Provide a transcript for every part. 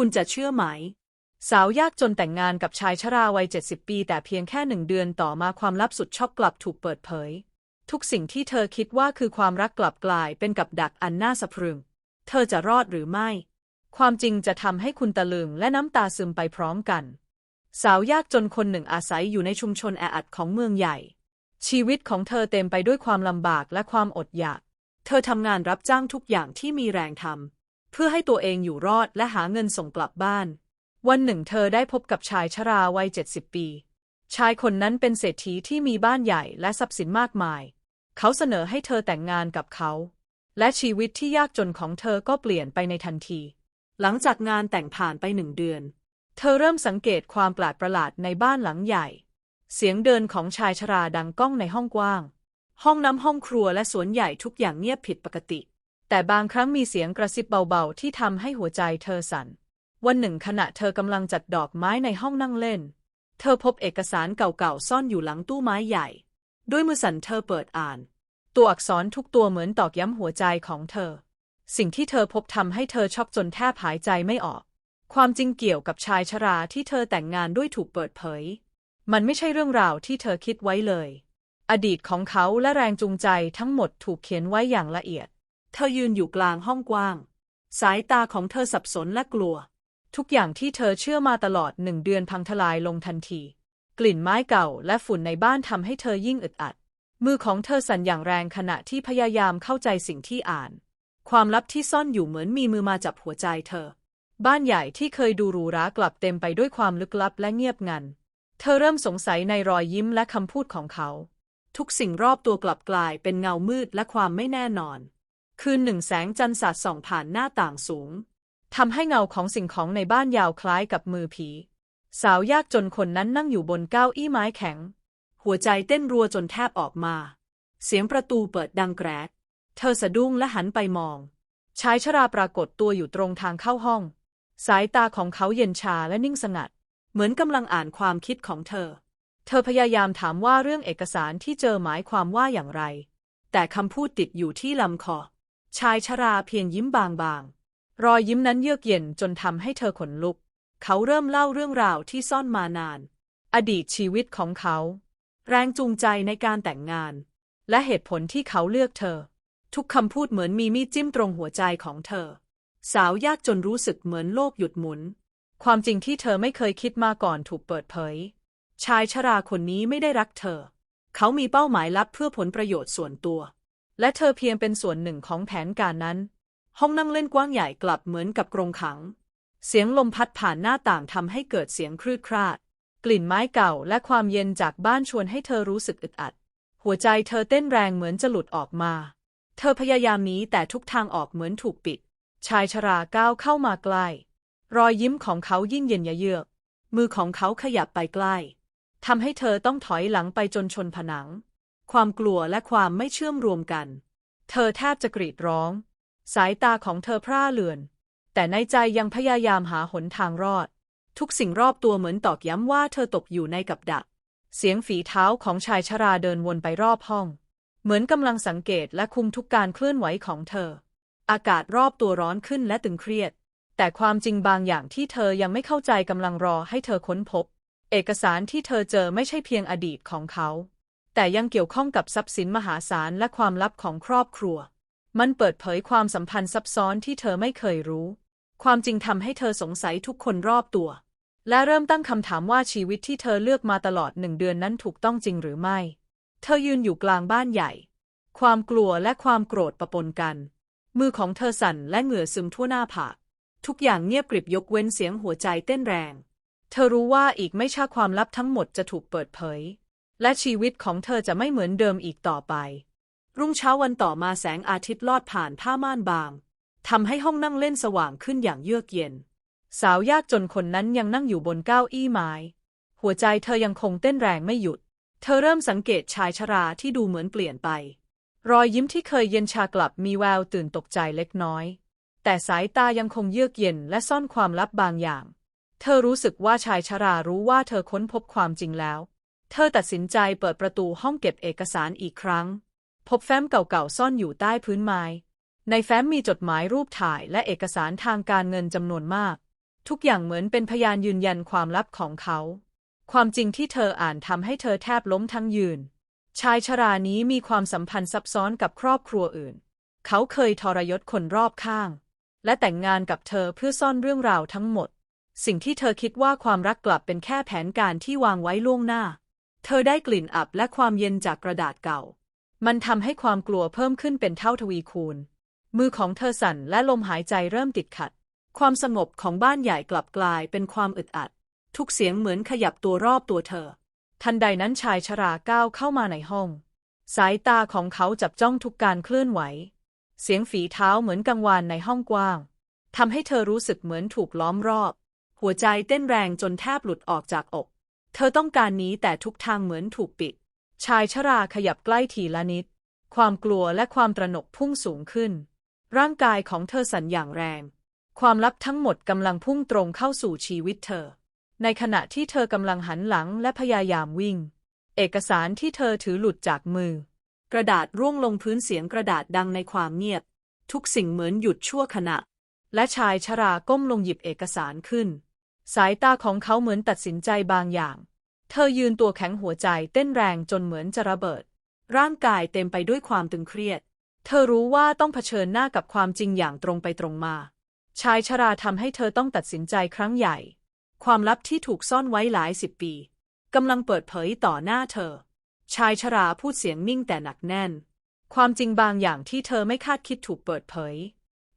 คุณจะเชื่อไหม สาวยากจนแต่งงานกับชายชราวัย 70 ปี แต่เพียงแค่หนึ่งเดือนต่อมาความลับสุดช็อกกลับถูกเปิดเผย ทุกสิ่งที่เธอคิดว่าคือความรักกลับกลายเป็นกับดักอันน่าสะพรึง เธอจะรอดหรือไม่ ความจริงจะทำให้คุณตะลึงและน้ำตาซึมไปพร้อมกัน สาวยากจนคนหนึ่งอาศัยอยู่ในชุมชนแออัดของเมืองใหญ่ ชีวิตของเธอเต็มไปด้วยความลำบากและความอดอยาก เธอทำงานรับจ้างทุกอย่างที่มีแรงทำ พื่อให้ตัวเองอยู่รอดและหาเงินส่งกลับบ้าน วันหนึ่งเธอได้พบกับชายชราวัย70ปี ชายคนนั้นเป็นเศรษฐีที่มีบ้านใหญ่และทรัพย์สินมากมาย เขาเสนอให้เธอแต่งงานกับเขา และชีวิตที่ยากจนของเธอก็เปลี่ยนไปในทันที หลังจากงานแต่งผ่านไปหนึ่งเดือน เธอเริ่มสังเกตความแปลกประหลาดในบ้านหลังใหญ่ เสียงเดินของชายชราดังก้องในห้องกว้าง ห้องน้ำห้องครัวและสวนใหญ่ทุกอย่างเงียบผิดปกติ แต่บางครั้งมีเสียงกระซิบเบาๆ ที่ทำให้หัวใจเธอสั่น วันหนึ่งขณะเธอกำลังจัดดอกไม้ในห้องนั่งเล่น เธอพบเอกสารเก่าๆ ซ่อนอยู่หลังตู้ไม้ใหญ่ ด้วยมือสั่นเธอเปิดอ่าน ตัวอักษรทุกตัวเหมือนตอกย้ำหัวใจของเธอ สิ่งที่เธอพบทำให้เธอช็อกจนแทบหายใจไม่ออก ความจริงเกี่ยวกับชายชราที่เธอแต่งงานด้วยถูกเปิดเผย มันไม่ใช่เรื่องราวที่เธอคิดไว้เลย อดีตของเขาและแรงจูงใจทั้งหมดถูกเขียนไว้อย่างละเอียด เธอยืนอยู่กลางห้องกว้าง สายตาของเธอสับสนและกลัว ทุกอย่างที่เธอเชื่อมาตลอดหนึ่งเดือนพังทลายลงทันที กลิ่นไม้เก่าและฝุ่นในบ้านทำให้เธอยิ่งอึดอัด มือของเธอสั่นอย่างแรงขณะที่พยายามเข้าใจสิ่งที่อ่าน ความลับที่ซ่อนอยู่เหมือนมีมือมาจับหัวใจเธอ บ้านใหญ่ที่เคยดูหรูหรากลับเต็มไปด้วยความลึกลับและเงียบงัน เธอเริ่มสงสัยในรอยยิ้มและคำพูดของเขา ทุกสิ่งรอบตัวกลับกลายเป็นเงามืดและความไม่แน่นอน คืนหนึ่งแสงจันทร์สาดส่องผ่านหน้าต่างสูงทำให้เงาของสิ่งของในบ้านยาวคล้ายกับมือผี สาวยากจนคนนั้นนั่งอยู่บนเก้าอี้ไม้แข็ง หัวใจเต้นรัวจนแทบออกมา เสียงประตูเปิดดังแกรก เธอสะดุ้งและหันไปมอง ชายชราปรากฏตัวอยู่ตรงทางเข้าห้อง สายตาของเขาเย็นชาและนิ่งสงัด เหมือนกำลังอ่านความคิดของเธอ เธอพยายามถามว่าเรื่องเอกสารที่เจอหมายความว่าอย่างไร แต่คำพูดติดอยู่ที่ลำคอ ชายชราเพียงยิ้มบางๆ รอยยิ้มนั้นเยือกเย็นจนทำให้เธอขนลุก เขาเริ่มเล่าเรื่องราวที่ซ่อนมานาน อดีตชีวิตของเขา แรงจูงใจในการแต่งงาน และเหตุผลที่เขาเลือกเธอ ทุกคำพูดเหมือนมีมีดจิ้มตรงหัวใจของเธอ สาวยากจนรู้สึกเหมือนโลกหยุดหมุน ความจริงที่เธอไม่เคยคิดมาก่อนถูกเปิดเผย ชายชราคนนี้ไม่ได้รักเธอ เขามีเป้าหมายลับเพื่อผลประโยชน์ส่วนตัว และเธอเพียงเป็นส่วนหนึ่งของแผนการนั้น ห้องนั่งเล่นกว้างใหญ่กลับเหมือนกับกรงขัง เสียงลมพัดผ่านหน้าต่างทำให้เกิดเสียงครืดคราด กลิ่นไม้เก่าและความเย็นจากบ้านชวนให้เธอรู้สึกอึดอัด หัวใจเธอเต้นแรงเหมือนจะหลุดออกมา เธอพยายามหนีแต่ทุกทางออกเหมือนถูกปิด ชายชราก้าวเข้ามาใกล้ รอยยิ้มของเขายิ่งเย็นยะเยือก มือของเขาขยับไปใกล้ทำให้เธอต้องถอยหลังไปจนชนผนัง ความกลัวและความไม่เชื่อมรวมกัน เธอแทบจะกรีดร้อง สายตาของเธอพร่าเลือน แต่ในใจยังพยายามหาหนทางรอด ทุกสิ่งรอบตัวเหมือนตอกย้ำว่าเธอตกอยู่ในกับดัก เสียงฝีเท้าของชายชราเดินวนไปรอบห้อง เหมือนกำลังสังเกตและคุมทุกการเคลื่อนไหวของเธอ อากาศรอบตัวร้อนขึ้นและตึงเครียด แต่ความจริงบางอย่างที่เธอยังไม่เข้าใจกำลังรอให้เธอค้นพบ เอกสารที่เธอเจอไม่ใช่เพียงอดีตของเขา แต่ยังเกี่ยวข้องกับทรัพย์สินมหาศาลและความลับของครอบครัว มันเปิดเผยความสัมพันธ์ซับซ้อนที่เธอไม่เคยรู้ ความจริงทำให้เธอสงสัยทุกคนรอบตัว และเริ่มตั้งคำถามว่าชีวิตที่เธอเลือกมาตลอดหนึ่งเดือนนั้นถูกต้องจริงหรือไม่ เธอยืนอยู่กลางบ้านใหญ่ ความกลัวและความโกรธปะปนกัน มือของเธอสั่นและเหงื่อซึมทั่วหน้าผาก ทุกอย่างเงียบกริบยกเว้นเสียงหัวใจเต้นแรง เธอรู้ว่าอีกไม่ช้าความลับทั้งหมดจะถูกเปิดเผย และชีวิตของเธอจะไม่เหมือนเดิมอีกต่อไป รุ่งเช้าวันต่อมาแสงอาทิตย์ลอดผ่านผ้าม่านบางทำให้ห้องนั่งเล่นสว่างขึ้นอย่างเยือกเย็น สาวยากจนคนนั้นยังนั่งอยู่บนเก้าอี้ไม้ หัวใจเธอยังคงเต้นแรงไม่หยุด เธอเริ่มสังเกตชายชราที่ดูเหมือนเปลี่ยนไป รอยยิ้มที่เคยเย็นชากลับมีแววตื่นตกใจเล็กน้อย แต่สายตายังคงเยือกเย็นและซ่อนความลับบางอย่าง เธอรู้สึกว่าชายชรารู้ว่าเธอค้นพบความจริงแล้ว เธอตัดสินใจเปิดประตูห้องเก็บเอกสารอีกครั้ง พบแฟ้มเก่าๆซ่อนอยู่ใต้พื้นไม้ ในแฟ้มมีจดหมายรูปถ่ายและเอกสารทางการเงินจำนวนมาก ทุกอย่างเหมือนเป็นพยานยืนยันความลับของเขา ความจริงที่เธออ่านทำให้เธอแทบล้มทั้งยืน ชายชรานี้มีความสัมพันธ์ซับซ้อนกับครอบครัวอื่น เขาเคยทรยศคนรอบข้าง และแต่งงานกับเธอเพื่อซ่อนเรื่องราวทั้งหมด สิ่งที่เธอคิดว่าความรักกลับเป็นแค่แผนการที่วางไว้ล่วงหน้า เธอได้กลิ่นอับและความเย็นจากกระดาษเก่า มันทำให้ความกลัวเพิ่มขึ้นเป็นเท่าทวีคูณ มือของเธอสั่นและลมหายใจเริ่มติดขัด ความสงบของบ้านใหญ่กลับกลายเป็นความอึดอัด ทุกเสียงเหมือนขยับตัวรอบตัวเธอ ทันใดนั้นชายชราก้าวเข้ามาในห้อง สายตาของเขาจับจ้องทุกการเคลื่อนไหว เสียงฝีเท้าเหมือนกังวานในห้องกว้างทำให้เธอรู้สึกเหมือนถูกล้อมรอบ หัวใจเต้นแรงจนแทบหลุดออกจากอก เธอต้องการหนี้แต่ทุกทางเหมือนถูกปิด ชายชราขยับใกล้ทีละนิด ความกลัวและความตระหนกพุ่งสูงขึ้น ร่างกายของเธอสั่นอย่างแรง ความลับทั้งหมดกำลังพุ่งตรงเข้าสู่ชีวิตเธอ ในขณะที่เธอกำลังหันหลังและพยายามวิ่ง เอกสารที่เธอถือหลุดจากมือ กระดาษร่วงลงพื้นเสียงกระดาษดังในความเงียบ ทุกสิ่งเหมือนหยุดชั่วขณะ และชายชราก้มลงหยิบเอกสารขึ้น สายตาของเขาเหมือนตัดสินใจบางอย่าง เธอยืนตัวแข็งหัวใจเต้นแรงจนเหมือนจะระเบิด ร่างกายเต็มไปด้วยความตึงเครียด เธอรู้ว่าต้องเผชิญหน้ากับความจริงอย่างตรงไปตรงมา ชายชราทำให้เธอต้องตัดสินใจครั้งใหญ่ ความลับที่ถูกซ่อนไว้หลายสิบปีกำลังเปิดเผยต่อหน้าเธอ ชายชราพูดเสียงนิ่งแต่หนักแน่น ความจริงบางอย่างที่เธอไม่คาดคิดถูกเปิดเผย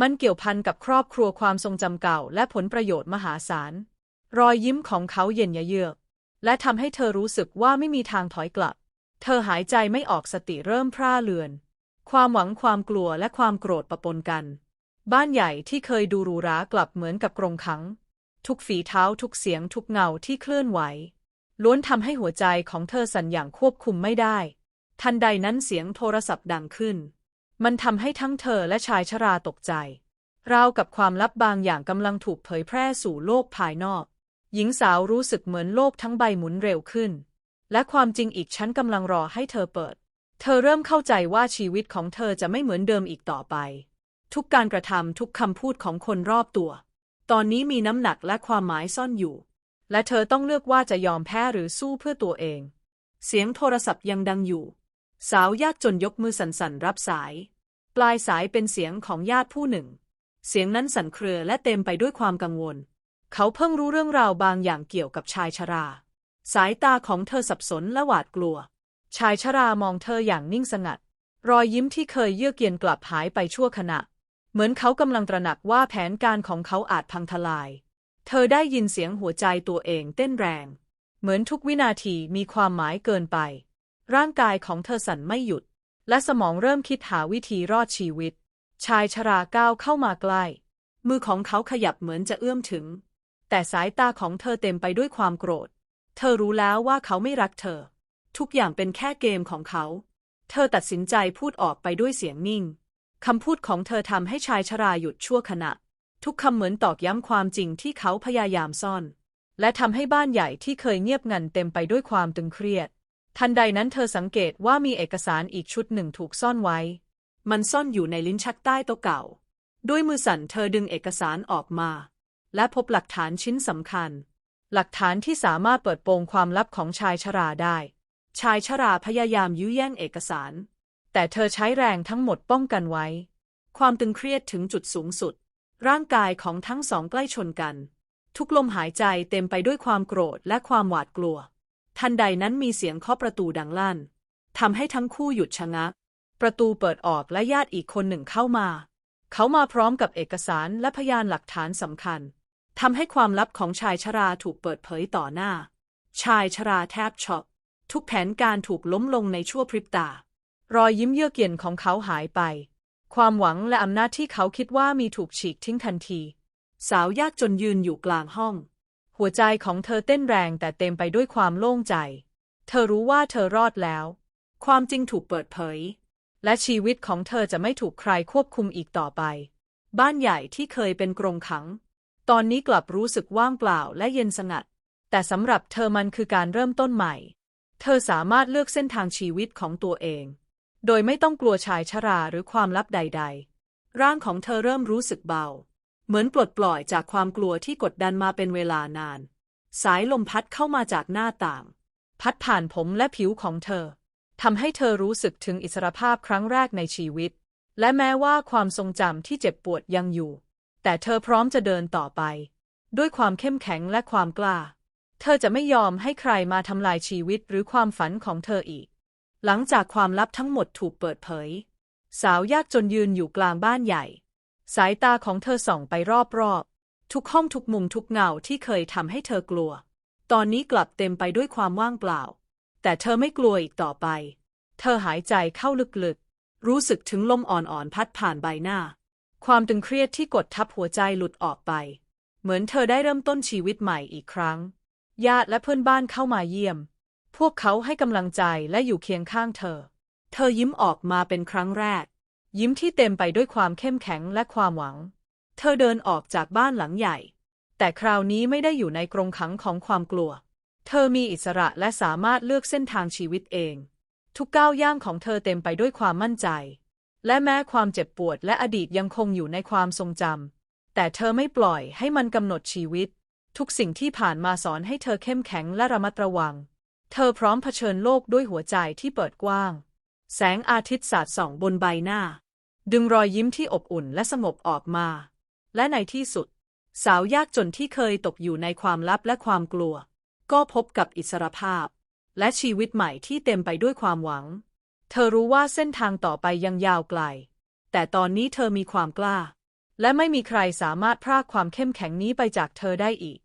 มันเกี่ยวพันกับครอบครัวความทรงจำเก่าและผลประโยชน์มหาศาล รอยยิ้มของเขาเย็นเยือก และทำให้เธอรู้สึกว่าไม่มีทางถอยกลับ เธอหายใจไม่ออกสติเริ่มพร่าเลือน ความหวังความกลัวและความโกรธปะปนกัน บ้านใหญ่ที่เคยดูหรูหรากลับเหมือนกับกรงขัง ทุกฝีเท้าทุกเสียงทุกเงาที่เคลื่อนไหว ล้วนทำให้หัวใจของเธอสั่นอย่างควบคุมไม่ได้ ทันใดนั้นเสียงโทรศัพท์ดังขึ้น มันทำให้ทั้งเธอและชายชราตกใจราวกับความลับบางอย่างกำลังถูกเผยแพร่สู่โลกภายนอก หญิงสาวรู้สึกเหมือนโลกทั้งใบหมุนเร็วขึ้น และความจริงอีกชั้นกำลังรอให้เธอเปิด เธอเริ่มเข้าใจว่าชีวิตของเธอจะไม่เหมือนเดิมอีกต่อไป ทุกการกระทำทุกคำพูดของคนรอบตัว ตอนนี้มีน้ำหนักและความหมายซ่อนอยู่ และเธอต้องเลือกว่าจะยอมแพ้หรือสู้เพื่อตัวเอง เสียงโทรศัพท์ยังดังอยู่ สาวยากจนยกมือสั่นๆรับสาย ปลายสายเป็นเสียงของญาติผู้หนึ่ง เสียงนั้นสั่นเครือและเต็มไปด้วยความกังวล เขาเพิ่งรู้เรื่องราวบางอย่างเกี่ยวกับชายชรา สายตาของเธอสับสนและหวาดกลัว ชายชรามองเธออย่างนิ่งสงัด รอยยิ้มที่เคยเยือกเย็นกลับหายไปชั่วขณะ เหมือนเขากำลังตระหนักว่าแผนการของเขาอาจพังทลาย เธอได้ยินเสียงหัวใจตัวเองเต้นแรง เหมือนทุกวินาทีมีความหมายเกินไป ร่างกายของเธอสั่นไม่หยุด และสมองเริ่มคิดหาวิธีรอดชีวิต ชายชราก้าวเข้ามาใกล้ มือของเขาขยับเหมือนจะเอื้อมถึง แต่สายตาของเธอเต็มไปด้วยความโกรธ เธอรู้แล้วว่าเขาไม่รักเธอ ทุกอย่างเป็นแค่เกมของเขา เธอตัดสินใจพูดออกไปด้วยเสียงนิ่ง คำพูดของเธอทำให้ชายชราหยุดชั่วขณะ ทุกคำเหมือนตอกย้ำความจริงที่เขาพยายามซ่อน และทำให้บ้านใหญ่ที่เคยเงียบงันเต็มไปด้วยความตึงเครียด ทันใดนั้นเธอสังเกตว่ามีเอกสารอีกชุดหนึ่งถูกซ่อนไว้ มันซ่อนอยู่ในลิ้นชักใต้โต๊ะเก่า ด้วยมือสั่นเธอดึงเอกสารออกมา และพบหลักฐานชิ้นสำคัญ หลักฐานที่สามารถเปิดโปงความลับของชายชราได้ ชายชราพยายามยื้อแย่งเอกสาร แต่เธอใช้แรงทั้งหมดป้องกันไว้ ความตึงเครียดถึงจุดสูงสุด ร่างกายของทั้งสองใกล้ชนกัน ทุกลมหายใจเต็มไปด้วยความโกรธและความหวาดกลัว ทันใดนั้นมีเสียงเคาะประตูดังลั่นทำให้ทั้งคู่หยุดชะงัก ประตูเปิดออกและญาติอีกคนหนึ่งเข้ามา เขามาพร้อมกับเอกสารและพยานหลักฐานสำคัญ ทำให้ความลับของชายชราถูกเปิดเผยต่อหน้า ชายชราแทบช็อกทุกแผนการถูกล้มลงในชั่วพริบตา รอยยิ้มเยือกเย็นของเขาหายไป ความหวังและอำนาจที่เขาคิดว่ามีถูกฉีกทิ้งทันที สาวยากจนยืนอยู่กลางห้อง หัวใจของเธอเต้นแรงแต่เต็มไปด้วยความโล่งใจ เธอรู้ว่าเธอรอดแล้ว ความจริงถูกเปิดเผย และชีวิตของเธอจะไม่ถูกใครควบคุมอีกต่อไป บ้านใหญ่ที่เคยเป็นกรงขัง ตอนนี้กลับรู้สึกว่างเปล่าและเย็นสงัด แต่สำหรับเธอมันคือการเริ่มต้นใหม่ เธอสามารถเลือกเส้นทางชีวิตของตัวเอง โดยไม่ต้องกลัวชายชราหรือความลับใด ๆ ร่างของเธอเริ่มรู้สึกเบา เหมือนปลดปล่อยจากความกลัวที่กดดันมาเป็นเวลานาน สายลมพัดเข้ามาจากหน้าต่าง พัดผ่านผมและผิวของเธอทำให้เธอรู้สึกถึงอิสรภาพครั้งแรกในชีวิต และแม้ว่าความทรงจำที่เจ็บปวดยังอยู่ แต่เธอพร้อมจะเดินต่อไป ด้วยความเข้มแข็งและความกล้า เธอจะไม่ยอมให้ใครมาทำลายชีวิตหรือความฝันของเธออีก หลังจากความลับทั้งหมดถูกเปิดเผย สาวยากจนยืนอยู่กลางบ้านใหญ่ สายตาของเธอส่องไปรอบๆ ทุกห้องทุกมุมทุกเงาที่เคยทำให้เธอกลัว ตอนนี้กลับเต็มไปด้วยความว่างเปล่า แต่เธอไม่กลัวอีกต่อไป เธอหายใจเข้าลึกๆ รู้สึกถึงลมอ่อนๆพัดผ่านใบหน้า ความตึงเครียดที่กดทับหัวใจหลุดออกไป เหมือนเธอได้เริ่มต้นชีวิตใหม่อีกครั้ง ญาติและเพื่อนบ้านเข้ามาเยี่ยม พวกเขาให้กำลังใจและอยู่เคียงข้างเธอ เธอยิ้มออกมาเป็นครั้งแรก ยิ้มที่เต็มไปด้วยความเข้มแข็งและความหวัง เธอเดินออกจากบ้านหลังใหญ่ แต่คราวนี้ไม่ได้อยู่ในกรงขังของความกลัว เธอมีอิสระและสามารถเลือกเส้นทางชีวิตเอง ทุกก้าวย่างของเธอเต็มไปด้วยความมั่นใจ และแม้ความเจ็บปวดและอดีตยังคงอยู่ในความทรงจำ แต่เธอไม่ปล่อยให้มันกำหนดชีวิต ทุกสิ่งที่ผ่านมาสอนให้เธอเข้มแข็งและระมัดระวัง เธอพร้อมเผชิญโลกด้วยหัวใจที่เปิดกว้าง แสงอาทิตย์สาดส่องบนใบหน้า ดึงรอยยิ้มที่อบอุ่นและสงบออกมา และในที่สุด สาวยากจนที่เคยตกอยู่ในความลับและความกลัว ก็พบกับอิสรภาพ และชีวิตใหม่ที่เต็มไปด้วยความหวัง เธอรู้ว่าเส้นทางต่อไปยังยาวไกล แต่ตอนนี้เธอมีความกล้า และไม่มีใครสามารถพรากความเข้มแข็งนี้ไปจากเธอได้อีก